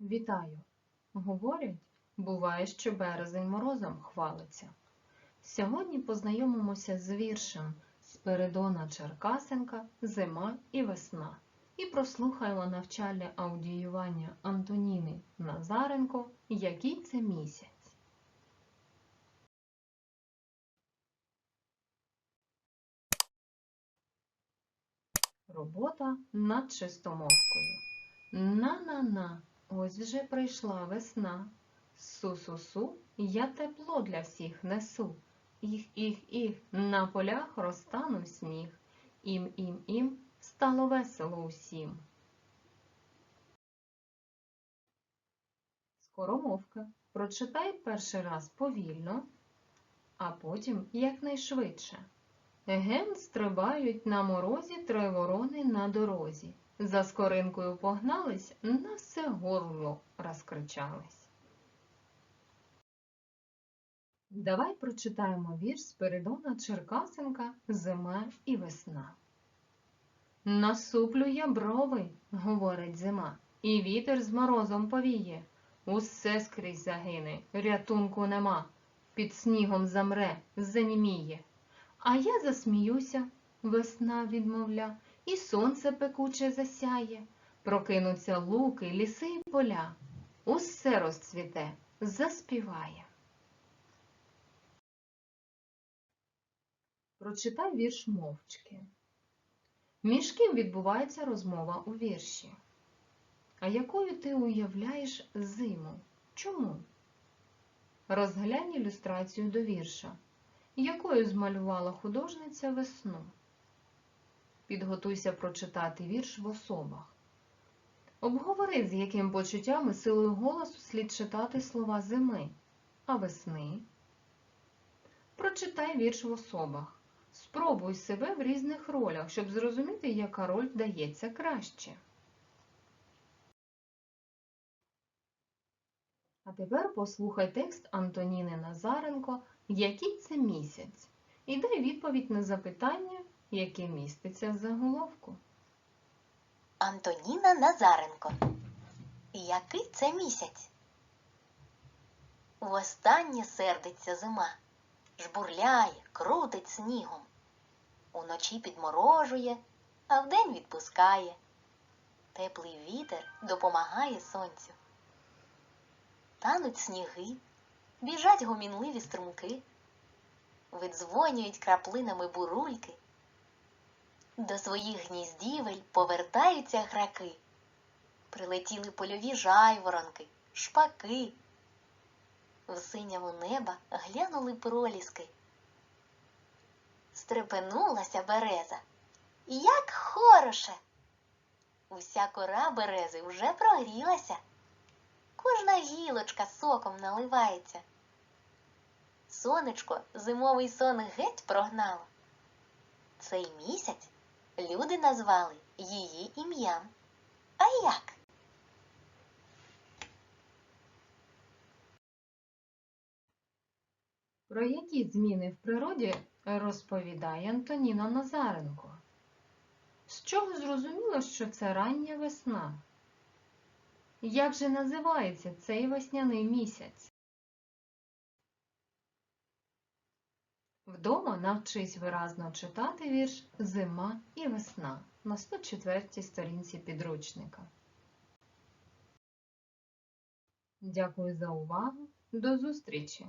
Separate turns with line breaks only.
Вітаю! Говорять, буває, що березень морозом хвалиться. Сьогодні познайомимося з віршем Спиридона Черкасенка Зима і весна і прослухаємо навчальне аудіювання Антоніни Назаренко Який це місяць. Робота над чистомовкою. На-на-на, ось вже прийшла весна. Су-су-су, я тепло для всіх несу. Іх-іх-іх, на полях розтанув сніг. Ім-ім-ім, стало весело усім. Скоромовка. Прочитай перший раз повільно, а потім якнайшвидше. Ген стрибають на морозі три ворони на дорозі. За скоринкою погнались, на все горло розкричались. Давай прочитаємо вірш Спиридона Черкасенка Зима і весна. Насуплює брови, говорить зима, і вітер з морозом повіє. Усе скрізь загине, рятунку нема, під снігом замре, заніміє. А я засміюся, весна відмовля, і сонце пекуче засяє, прокинуться луки, ліси й поля, усе розцвіте, заспіває. Прочитай вірш мовчки. Між ким відбувається розмова у вірші? А якою ти уявляєш зиму? Чому? Розглянь ілюстрацію до вірша якою змалювала художниця весну. Підготуйся прочитати вірш в особах. Обговори, з яким почуттям і силою голосу слід читати слова зими, а весни. Прочитай вірш в особах. Спробуй себе в різних ролях, щоб зрозуміти, яка роль вдається краще. А тепер послухай текст Антоніни Назаренко який це місяць? І дай відповідь на запитання, яке міститься в заголовку.
Антоніна Назаренко. Який це місяць? Востаннє сердиться зима, жбурляє, крутить снігом. Уночі підморожує, а вдень відпускає. Теплий вітер допомагає сонцю. Тануть сніги, біжать гомінливі струмки, видзвонюють краплинами бурульки. До своїх гніздівель повертаються граки. Прилетіли польові жайворонки, шпаки. В синяву неба глянули проліски. Стрепенулася береза. Як хороше! Уся кора берези вже прогрілася. Кожна гілочка соком наливається. Сонечко зимовий сон геть прогнало. Цей місяць люди назвали її ім'ям. А як?
Про які зміни в природі розповідає Антоніна Назаренко? З чого зрозуміло, що це рання весна? Як же називається цей весняний місяць? Вдома навчись виразно читати вірш Зима і весна на 104 сторінці підручника. Дякую за увагу. До зустрічі!